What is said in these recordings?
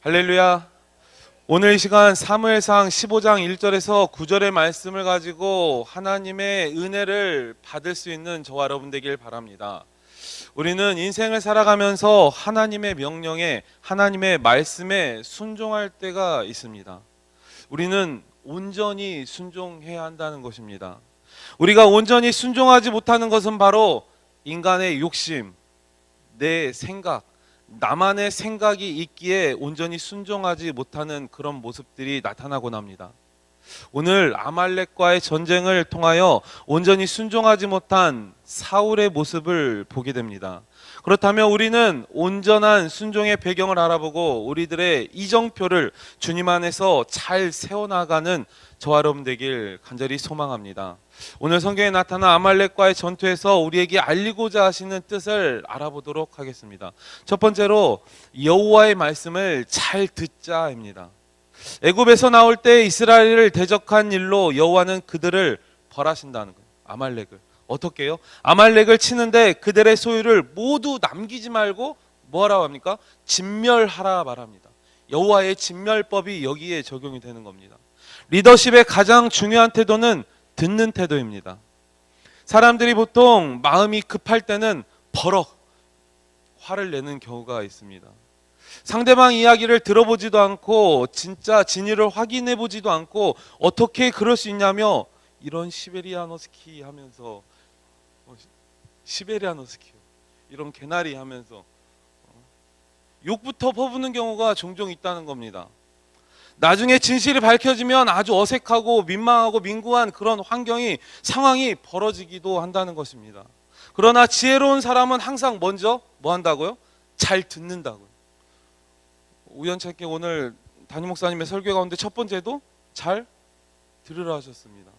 할렐루야. 오늘 이 시간 사무엘상 15장 1절에서 9절의 말씀을 가지고 하나님의 은혜를 받을 수 있는 저와 여러분 되길 바랍니다. 우리는 인생을 살아가면서 하나님의 명령에 하나님의 말씀에 순종할 때가 있습니다. 우리는 온전히 순종해야 한다는 것입니다. 우리가 온전히 순종하지 못하는 것은 바로 인간의 욕심, 내 생각, 나만의 생각이 있기에 온전히 순종하지 못하는 그런 모습들이 나타나곤 합니다. 오늘 아말렉과의 전쟁을 통하여 온전히 순종하지 못한 사울의 모습을 보게 됩니다. 그렇다면 우리는 온전한 순종의 배경을 알아보고 우리들의 이정표를 주님 안에서 잘 세워나가는 저와 여러분 되길 간절히 소망합니다. 오늘 성경에 나타난 아말렉과의 전투에서 우리에게 알리고자 하시는 뜻을 알아보도록 하겠습니다. 첫 번째로 여호와의 말씀을 잘 듣자입니다. 애굽에서 나올 때 이스라엘을 대적한 일로 여호와는 그들을 벌하신다는 거예요. 아말렉을 어떻게요? 아말렉을 치는데 그들의 소유를 모두 남기지 말고 뭐하라고 합니까? 진멸하라 말합니다. 여호와의 진멸법이 여기에 적용이 되는 겁니다. 리더십의 가장 중요한 태도는 듣는 태도입니다. 사람들이 보통 마음이 급할 때는 버럭 화를 내는 경우가 있습니다. 상대방 이야기를 들어보지도 않고 진짜 진위를 확인해 보지도 않고 어떻게 그럴 수 있냐며 이런 시베리아노스키 하면서 어, 시- 시베리아노스키 이런 개나리 하면서 어, 욕부터 퍼부는 경우가 종종 있다는 겁니다. 나중에 진실이 밝혀지면 아주 어색하고 민망하고 민구한 그런 환경이 상황이 벌어지기도 한다는 것입니다. 그러나 지혜로운 사람은 항상 먼저 뭐 한다고요? 잘 듣는다고요. 우연찮게 오늘 담임 목사님의 설교 가운데 첫 번째도 잘 들으라 하셨습니다.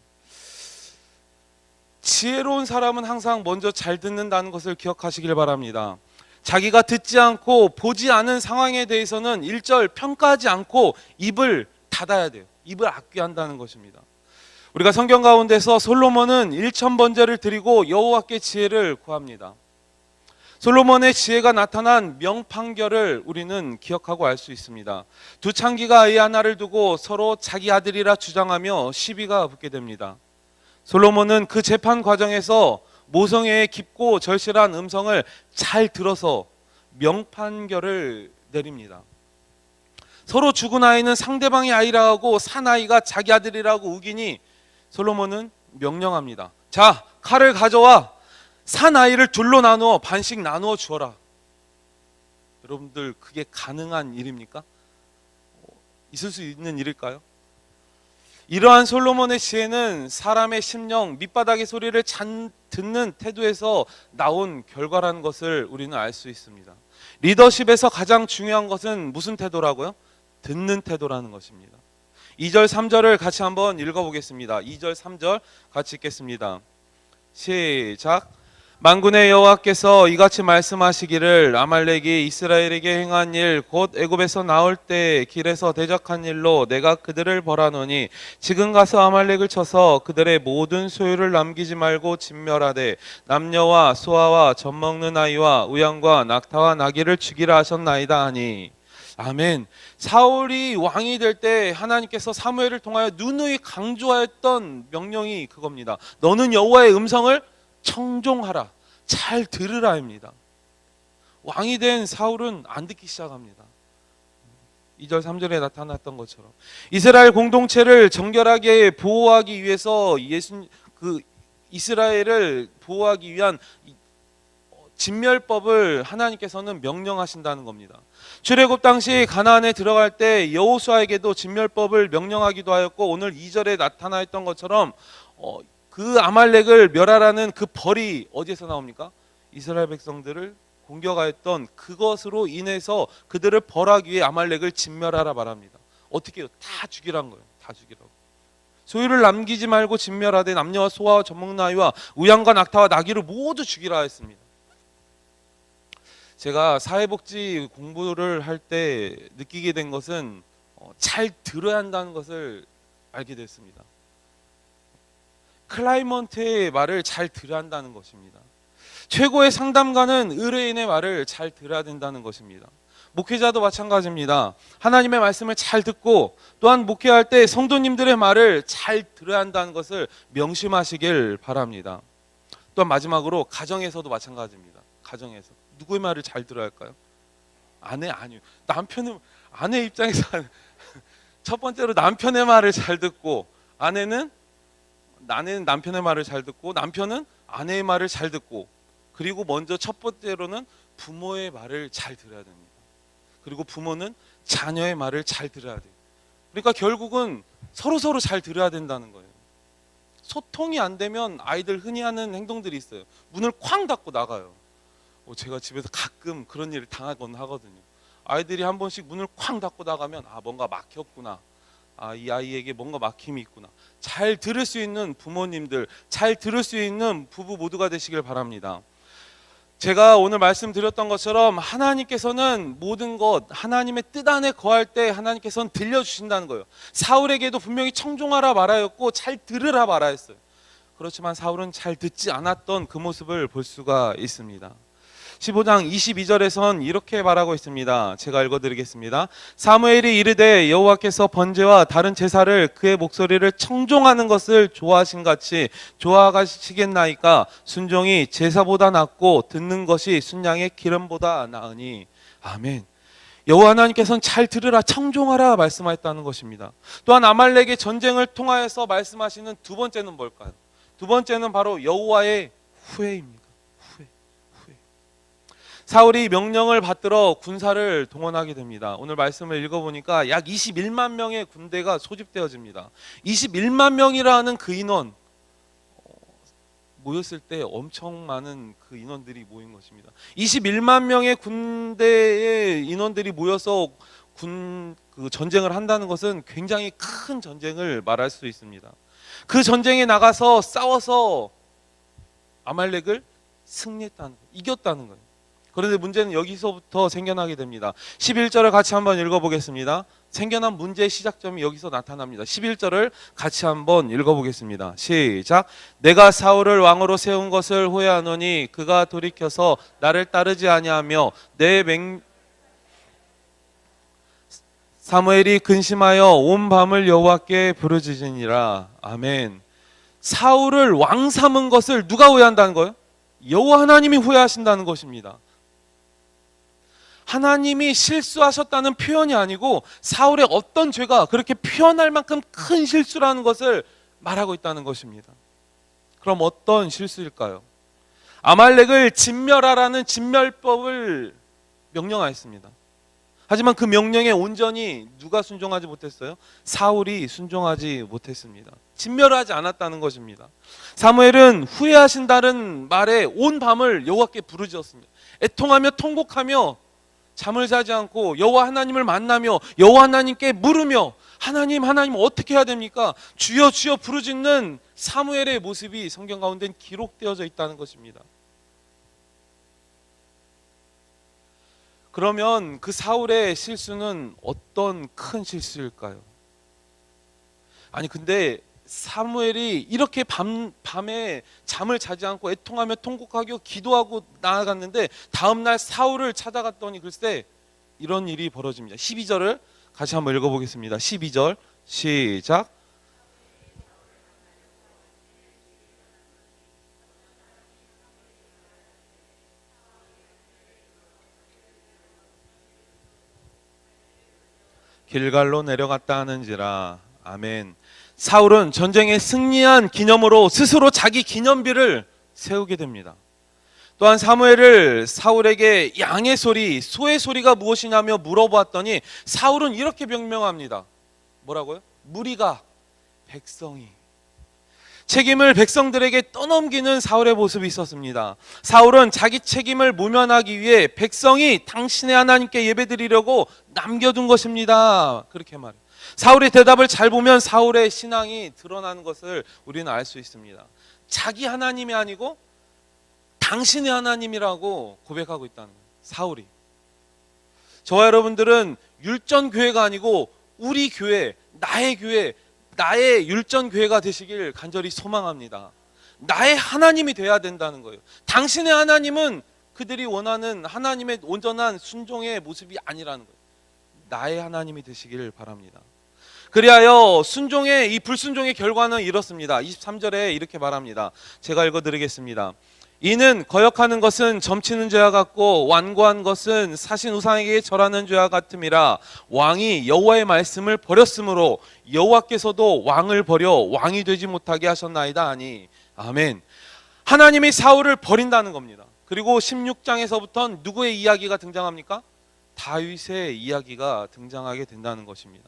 지혜로운 사람은 항상 먼저 잘 듣는다는 것을 기억하시길 바랍니다. 자기가 듣지 않고 보지 않은 상황에 대해서는 일절 평가하지 않고 입을 닫아야 돼요. 입을 악귀 한다는 것입니다. 우리가 성경 가운데서 솔로몬은 일천 번제를 드리고 여호와께 지혜를 구합니다. 솔로몬의 지혜가 나타난 명판결을 우리는 기억하고 알 수 있습니다. 두 창기가 아이 하나를 두고 서로 자기 아들이라 주장하며 시비가 붙게 됩니다. 솔로몬은 그 재판 과정에서 모성애의 깊고 절실한 음성을 잘 들어서 명판결을 내립니다. 서로 죽은 아이는 상대방의 아이라 하고 산 아이가 자기 아들이라고 우기니 솔로몬은 명령합니다. 자, 칼을 가져와 산 아이를 둘로 나누어 반씩 나누어 주어라. 여러분들 그게 가능한 일입니까? 어, 있을 수 있는 일일까요? 이러한 솔로몬의 지혜는 사람의 심령 밑바닥의 소리를 잔 듣는 태도에서 나온 결과라는 것을 우리는 알 수 있습니다. 리더십에서 가장 중요한 것은 무슨 태도라고요? 듣는 태도라는 것입니다. 2절 3절을 같이 한번 읽어 보겠습니다. 2절 3절 같이 읽겠습니다. 시작. 만군의 여호와께서 이같이 말씀하시기를 아말렉이 이스라엘에게 행한 일 곧 애굽에서 나올 때 길에서 대적한 일로 내가 그들을 벌하노니 지금 가서 아말렉을 쳐서 그들의 모든 소유를 남기지 말고 진멸하되 남녀와 소아와 젖 먹는 아이와 우양과 낙타와 나귀를 죽이라 하셨나이다 하니 아멘. 사울이 왕이 될 때 하나님께서 사무엘을 통하여 누누이 강조하였던 명령이 그겁니다. 너는 여호와의 음성을 청종하라. 잘 들으라입니다. 왕이 된 사울은 안 듣기 시작합니다. 2절 3절에 나타났던 것처럼 이스라엘 공동체를 정결하게 보호하기 위해서 예수 그 이스라엘을 보호하기 위한 이- 어, 진멸법을 하나님께서는 명령하신다는 겁니다. 출애굽 당시 가나안에 들어갈 때 여호수아에게도 진멸법을 명령하기도 하였고 오늘 2절에 나타나 있던 것처럼 어, 그 아말렉을 멸하라는 그 벌이 어디에서 나옵니까? 이스라엘 백성들을 공격하였던 그것으로 인해서 그들을 벌하기 위해 아말렉을 진멸하라 말합니다. 어떻게요? 다 죽이란 거예요. 다 죽이라고. 소유를 남기지 말고 진멸하되 남녀와 소아와 젖먹는 아이와 우양과 낙타와 나귀를 모두 죽이라 했습니다. 제가 사회복지 공부를 할 때 느끼게 된 것은 어, 잘 들어야 한다는 것을 알게 됐습니다. 클라이먼트의 말을 잘 들어야 한다는 것입니다. 최고의 상담가는 의뢰인의 말을 잘 들어야 된다는 것입니다. 목회자도 마찬가지입니다. 하나님의 말씀을 잘 듣고 또한 목회할 때 성도님들의 말을 잘 들어야 한다는 것을 명심하시길 바랍니다. 또한 마지막으로 가정에서도 마찬가지입니다. 가정에서 누구의 말을 잘 들어야 할까요? 아내 아니요. 남편은 아내 입장에서 첫 번째로 남편의 말을 잘 듣고 아내는 아내는 남편의 말을 잘 듣고 남편은 아내의 말을 잘 듣고 그리고 먼저 첫 번째로는 부모의 말을 잘 들어야 됩니다. 그리고 부모는 자녀의 말을 잘 들어야 돼요. 그러니까 결국은 서로 서로 잘 들어야 된다는 거예요. 소통이 안 되면 아이들 흔히 하는 행동들이 있어요. 문을 쾅 닫고 나가요. 어, 제가 집에서 가끔 그런 일을 당하곤 하거든요. 아이들이 한 번씩 문을 쾅 닫고 나가면 아 뭔가 막혔구나. 아 이 아이에게 뭔가 막힘이 있구나. 잘 들을 수 있는 부모님들, 잘 들을 수 있는 부부 모두가 되시길 바랍니다. 제가 오늘 말씀드렸던 것처럼 하나님께서는 모든 것 하나님의 뜻 안에 거할 때 하나님께서는 들려주신다는 거예요. 사울에게도 분명히 청종하라 말하였고 잘 들으라 말하였어요. 그렇지만 사울은 잘 듣지 않았던 그 모습을 볼 수가 있습니다. 15장 22절에선 이렇게 말하고 있습니다. 제가 읽어드리겠습니다. 사무엘이 이르되 여호와께서 번제와 다른 제사를 그의 목소리를 청종하는 것을 좋아하신 같이 좋아하시겠나이까 순종이 제사보다 낫고 듣는 것이 순양의 기름보다 나으니 아멘. 여호와 하나님께서는 잘 들으라 청종하라 말씀하였다는 것입니다. 또한 아말렉의 전쟁을 통하여서 말씀하시는 두 번째는 뭘까요? 두 번째는 바로 여호와의 후회입니다. 사울이 명령을 받들어 군사를 동원하게 됩니다. 오늘 말씀을 읽어보니까 약 21만 명의 군대가 소집되어집니다. 21만 명이라는 그 인원 어, 모였을 때 엄청 많은 그 인원들이 모인 것입니다. 21만 명의 군대의 인원들이 모여서 군 그 전쟁을 한다는 것은 굉장히 큰 전쟁을 말할 수 있습니다. 그 전쟁에 나가서 싸워서 아말렉을 승리했다는 거, 이겼다는 거예요. 그런데 문제는 여기서부터 생겨나게 됩니다. 11절을 같이 한번 읽어보겠습니다. 생겨난 문제의 시작점이 여기서 나타납니다. 11절을 같이 한번 읽어보겠습니다. 시작. 내가 사울을 왕으로 세운 것을 후회하노니 그가 돌이켜서 나를 따르지 아니하며 내 맹... 사무엘이 근심하여 온 밤을 여호와께 부르짖으니라. 아멘. 사울을 왕 삼은 것을 누가 후회한다는 거예요? 여호와 하나님이 후회하신다는 것입니다. 하나님이 실수하셨다는 표현이 아니고 사울의 어떤 죄가 그렇게 표현할 만큼 큰 실수라는 것을 말하고 있다는 것입니다. 그럼 어떤 실수일까요? 아말렉을 진멸하라는 진멸법을 명령하였습니다. 하지만 그 명령에 온전히 누가 순종하지 못했어요? 사울이 순종하지 못했습니다. 진멸하지 않았다는 것입니다. 사무엘은 후회하신다는 말에 온 밤을 여호와께 부르짖었습니다. 애통하며 통곡하며 잠을 자지 않고 여호와 하나님을 만나며 여호와 하나님께 물으며 하나님 하나님 어떻게 해야 됩니까? 주여 주여 부르짖는 사무엘의 모습이 성경 가운데 기록되어져 있다는 것입니다. 그러면 그 사울의 실수는 어떤 큰 실수일까요? 아니 근데 사무엘이 이렇게 밤, 밤에 잠을 자지 않고 애통하며 통곡하고 기도하고 나아갔는데 다음날 사울을 찾아갔더니 글쎄 이런 일이 벌어집니다. 12절을 같이 한번 읽어보겠습니다. 12절 시작. 길갈로 내려갔다 하는지라 아멘. 사울은 전쟁에 승리한 기념으로 스스로 자기 기념비를 세우게 됩니다. 또한 사무엘을 사울에게 양의 소리, 소의 소리가 무엇이냐며 물어보았더니 사울은 이렇게 변명합니다. 뭐라고요? 무리가 백성이 책임을 백성들에게 떠넘기는 사울의 모습이 있었습니다. 사울은 자기 책임을 모면하기 위해 백성이 당신의 하나님께 예배드리려고 남겨둔 것입니다. 그렇게 말해요. 사울의 대답을 잘 보면 사울의 신앙이 드러나는 것을 우리는 알 수 있습니다. 자기 하나님이 아니고 당신의 하나님이라고 고백하고 있다는 거예요. 사울이. 저와 여러분들은 율전 교회가 아니고 우리 교회, 나의 교회, 나의 율전 교회가 되시길 간절히 소망합니다. 나의 하나님이 돼야 된다는 거예요. 당신의 하나님은 그들이 원하는 하나님의 온전한 순종의 모습이 아니라는 거예요. 나의 하나님이 되시길 바랍니다. 그리하여 순종의 이 불순종의 결과는 이렇습니다. 23절에 이렇게 말합니다. 제가 읽어 드리겠습니다. 이는 거역하는 것은 점치는 죄와 같고 완고한 것은 사신 우상에게 절하는 죄와 같음이라 왕이 여호와의 말씀을 버렸으므로 여호와께서도 왕을 버려 왕이 되지 못하게 하셨나이다 하니 아멘. 하나님이 사울을 버린다는 겁니다. 그리고 16장에서부터 누구의 이야기가 등장합니까? 다윗의 이야기가 등장하게 된다는 것입니다.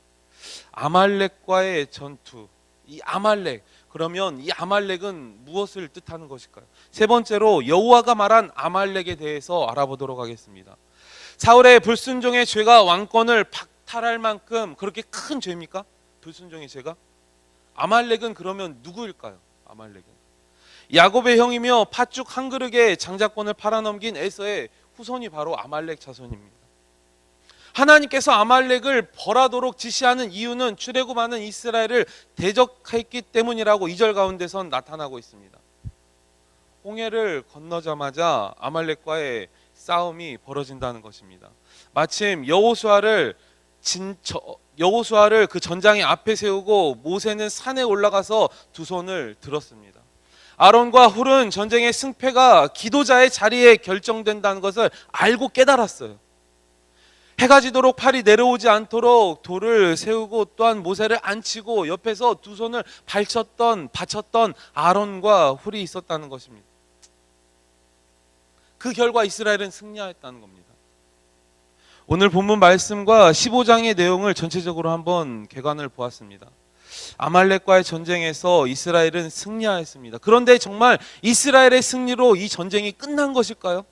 아말렉과의 전투. 이 아말렉 그러면 이 아말렉은 무엇을 뜻하는 것일까요? 세 번째로 여호와가 말한 아말렉에 대해서 알아보도록 하겠습니다. 사울의 불순종의 죄가 왕권을 박탈할 만큼 그렇게 큰 죄입니까? 불순종의 죄가? 아말렉은 그러면 누구일까요? 아말렉은 야곱의 형이며 팥죽 한 그릇에 장자권을 팔아넘긴 에서의 후손이 바로 아말렉 자손입니다. 하나님께서 아말렉을 벌하도록 지시하는 이유는 출애굽하는 이스라엘을 대적했기 때문이라고 2절 가운데선 나타나고 있습니다. 홍해를 건너자마자 아말렉과의 싸움이 벌어진다는 것입니다. 마침 여호수아를 진 여호수아를 그 전장의 앞에 세우고 모세는 산에 올라가서 두 손을 들었습니다. 아론과 훌은 전쟁의 승패가 기도자의 자리에 결정된다는 것을 알고 깨달았어요. 해가 지도록 팔이 내려오지 않도록 돌을 세우고 또한 모세를 앉히고 옆에서 두 손을 발쳤던 바쳤던 아론과 훌이 있었다는 것입니다. 그 결과 이스라엘은 승리하였다는 겁니다. 오늘 본문 말씀과 15장의 내용을 전체적으로 한번 개관을 보았습니다. 아말렉과의 전쟁에서 이스라엘은 승리하였습니다. 그런데 정말 이스라엘의 승리로 이 전쟁이 끝난 것일까요?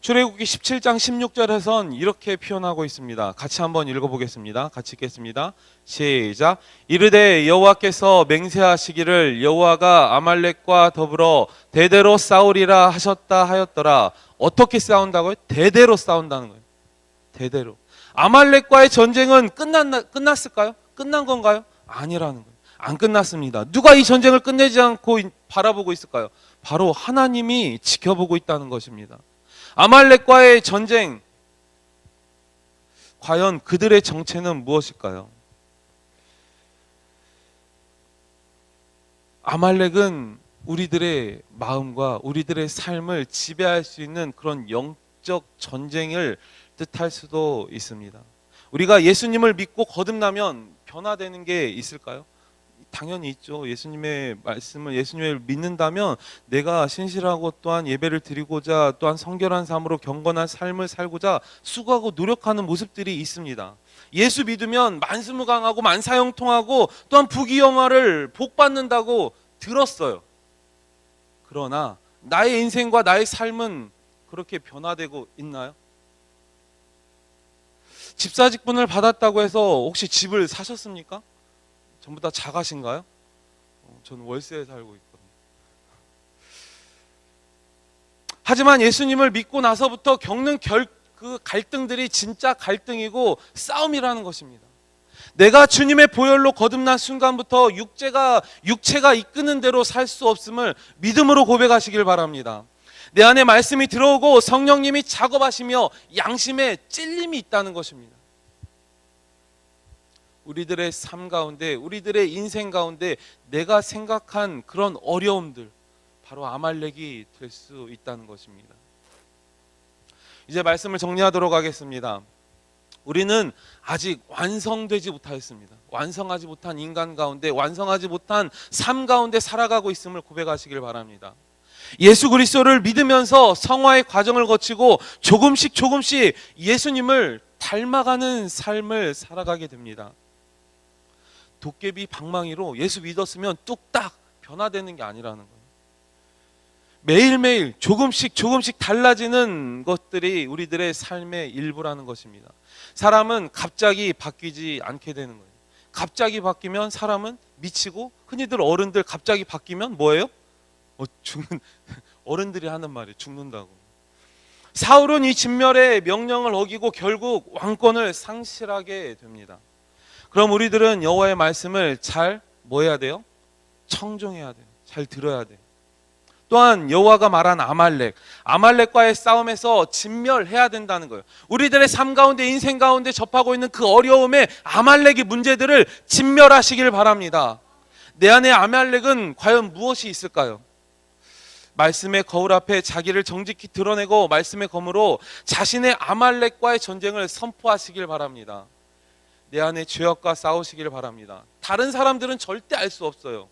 출애굽기 17장 16절에선 이렇게 표현하고 있습니다. 같이 한번 읽어보겠습니다. 같이 읽겠습니다. 시작. 이르되 여호와께서 맹세하시기를 여호와가 아말렉과 더불어 대대로 싸우리라 하셨다 하였더라. 어떻게 싸운다고요? 대대로 싸운다는 거예요. 대대로. 아말렉과의 전쟁은 끝났 끝났을까요? 끝난 건가요? 아니라는 거예요. 안 끝났습니다. 누가 이 전쟁을 끝내지 않고 바라보고 있을까요? 바로 하나님이 지켜보고 있다는 것입니다. 아말렉과의 전쟁 과연 그들의 정체는 무엇일까요? 아말렉은 우리들의 마음과 우리들의 삶을 지배할 수 있는 그런 영적 전쟁을 뜻할 수도 있습니다. 우리가 예수님을 믿고 거듭나면 변화되는 게 있을까요? 당연히 있죠. 예수님의 말씀을 예수님을 믿는다면 내가 신실하고 또한 예배를 드리고자 또한 성결한 삶으로 경건한 삶을 살고자 수고하고 노력하는 모습들이 있습니다. 예수 믿으면 만수무강하고 만사형통하고 또한 부귀영화를 복받는다고 들었어요. 그러나 나의 인생과 나의 삶은 그렇게 변화되고 있나요? 집사 직분을 받았다고 해서 혹시 집을 사셨습니까? 전부 다 자가신가요? 어, 저는 월세에 살고 있거든요. 하지만 예수님을 믿고 나서부터 겪는 결, 그 갈등들이 진짜 갈등이고 싸움이라는 것입니다. 내가 주님의 보혈로 거듭난 순간부터 육체가 육체가 이끄는 대로 살 수 없음을 믿음으로 고백하시길 바랍니다. 내 안에 말씀이 들어오고 성령님이 작업하시며 양심에 찔림이 있다는 것입니다. 우리들의 삶 가운데, 우리들의 인생 가운데 내가 생각한 그런 어려움들, 바로 아말렉이 될 수 있다는 것입니다. 이제 말씀을 정리하도록 하겠습니다. 우리는 아직 완성되지 못하였습니다. 완성하지 못한 인간 가운데, 완성하지 못한 삶 가운데 살아가고 있음을 고백하시길 바랍니다. 예수 그리스도를 믿으면서 성화의 과정을 거치고 조금씩 조금씩 예수님을 닮아가는 삶을 살아가게 됩니다. 도깨비 방망이로 예수 믿었으면 뚝딱 변화되는 게 아니라는 거예요. 매일매일 조금씩 조금씩 달라지는 것들이 우리들의 삶의 일부라는 것입니다. 사람은 갑자기 바뀌지 않게 되는 거예요. 갑자기 바뀌면 사람은 미치고 흔히들 어른들 갑자기 바뀌면 뭐예요? 어, 죽는 어른들이 하는 말이 죽는다고. 사울은 이 진멸의 명령을 어기고 결국 왕권을 상실하게 됩니다. 그럼 우리들은 여호와의 말씀을 잘 뭐 해야 돼요? 청종해야 돼요. 잘 들어야 돼요. 또한 여호와가 말한 아말렉, 아말렉과의 싸움에서 진멸해야 된다는 거예요. 우리들의 삶 가운데 인생 가운데 접하고 있는 그 어려움에 아말렉의 문제들을 진멸하시길 바랍니다. 내 안에 아말렉은 과연 무엇이 있을까요? 말씀의 거울 앞에 자기를 정직히 드러내고 말씀의 검으로 자신의 아말렉과의 전쟁을 선포하시길 바랍니다. 내 안에 죄악과 싸우시길 바랍니다. 다른 사람들은 절대 알 수 없어요.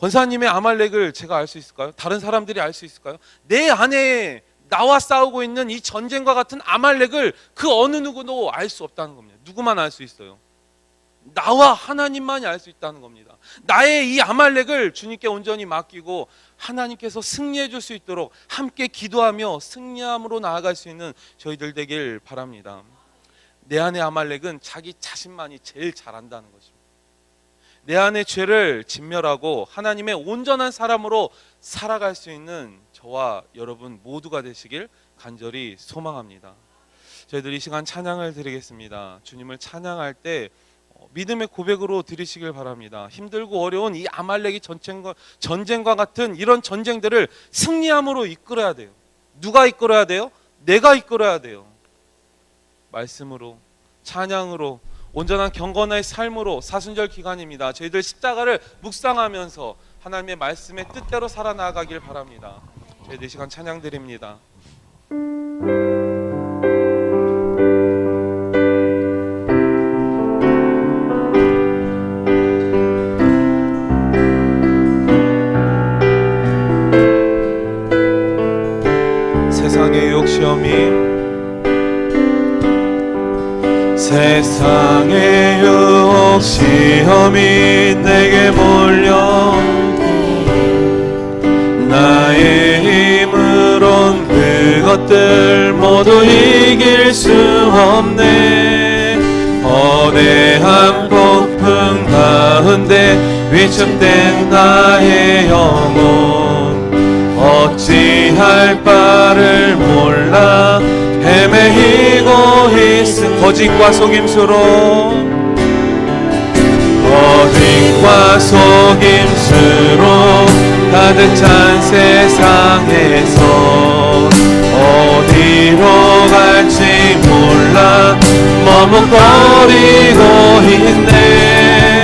권사님의 아말렉을 제가 알 수 있을까요? 다른 사람들이 알 수 있을까요? 내 안에 나와 싸우고 있는 이 전쟁과 같은 아말렉을 그 어느 누구도 알 수 없다는 겁니다. 누구만 알 수 있어요. 나와 하나님만이 알 수 있다는 겁니다. 나의 이 아말렉을 주님께 온전히 맡기고 하나님께서 승리해 줄 수 있도록 함께 기도하며 승리함으로 나아갈 수 있는 저희들 되길 바랍니다. 내 안의 아말렉은 자기 자신만이 제일 잘한다는 것입니다. 내 안의 죄를 진멸하고 하나님의 온전한 사람으로 살아갈 수 있는 저와 여러분 모두가 되시길 간절히 소망합니다. 저희들 이 시간 찬양을 드리겠습니다. 주님을 찬양할 때 어, 믿음의 고백으로 드리시길 바랍니다. 힘들고 어려운 이 아말렉의 전쟁과, 전쟁과 같은 이런 전쟁들을 승리함으로 이끌어야 돼요. 누가 이끌어야 돼요? 내가 이끌어야 돼요. 말씀으로, 찬양으로, 온전한 경건의 삶으로 사순절 기간입니다. 저희들 십자가를 묵상하면서 하나님의 말씀의 뜻대로 살아나가길 바랍니다. 저희들 이 시간 찬양 드립니다. 세상의 욕심이 세상의 유혹 시험이 내게 몰려. 나의 힘으론 그것들 모두 이길 수 없네. 거대한 폭풍 가운데 위축된 나의 영혼. 어찌할 바를 몰라. 헤매이고 있음 거짓과 속임수로. 거짓과 속임수로 가득 찬 세상에서 어디로 갈지 몰라. 머뭇거리고 있네.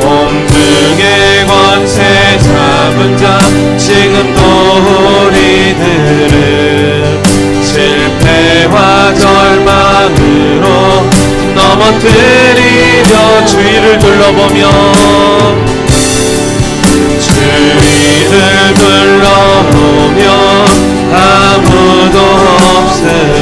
공중의 권세 잡은 자 지금도 우리들은 넘어뜨리며 주위를 둘러보며 주위를 둘러보며 아무도 믿음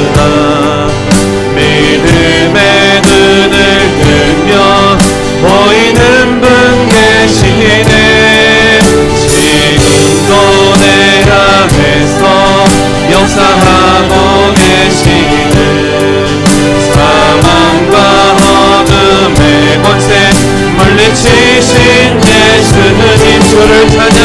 권세 물리치신 예수님 주를 찬양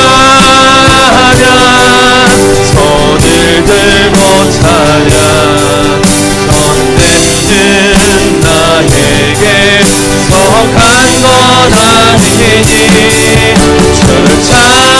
찬양 손을 들고 찬양 전쟁은 나에게 속한 건 아니니. 주를 찬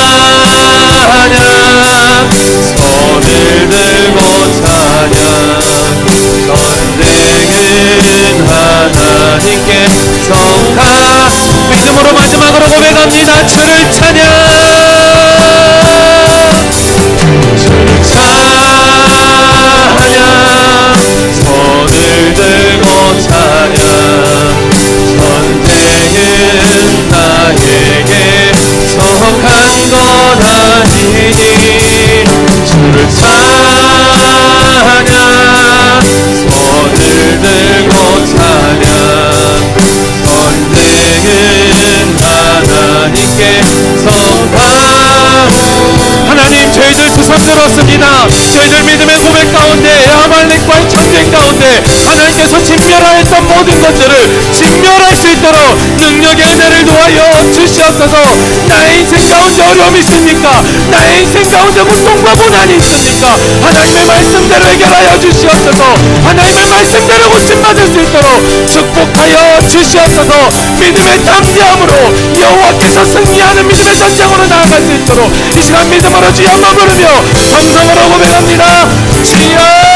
전쟁 가운데 하나님께서 진멸하였던 모든 것들을 진멸할 수 있도록 능력의 은혜를 도하여 주시옵소서. 나의 인생 가운데 어려움이 있습니까? 나의 인생 가운데 고통과 고난이 있습니까? 하나님의 말씀대로 해결하여 주시옵소서. 하나님의 말씀대로 고침받을 수 있도록 축복하여 주시옵소서. 믿음의 담대함으로 여호와께서 승리하는 믿음의 전쟁으로 나아갈 수 있도록 이 시간 믿음으로 주여 한번 부르며 성성으로 고백합니다. 주여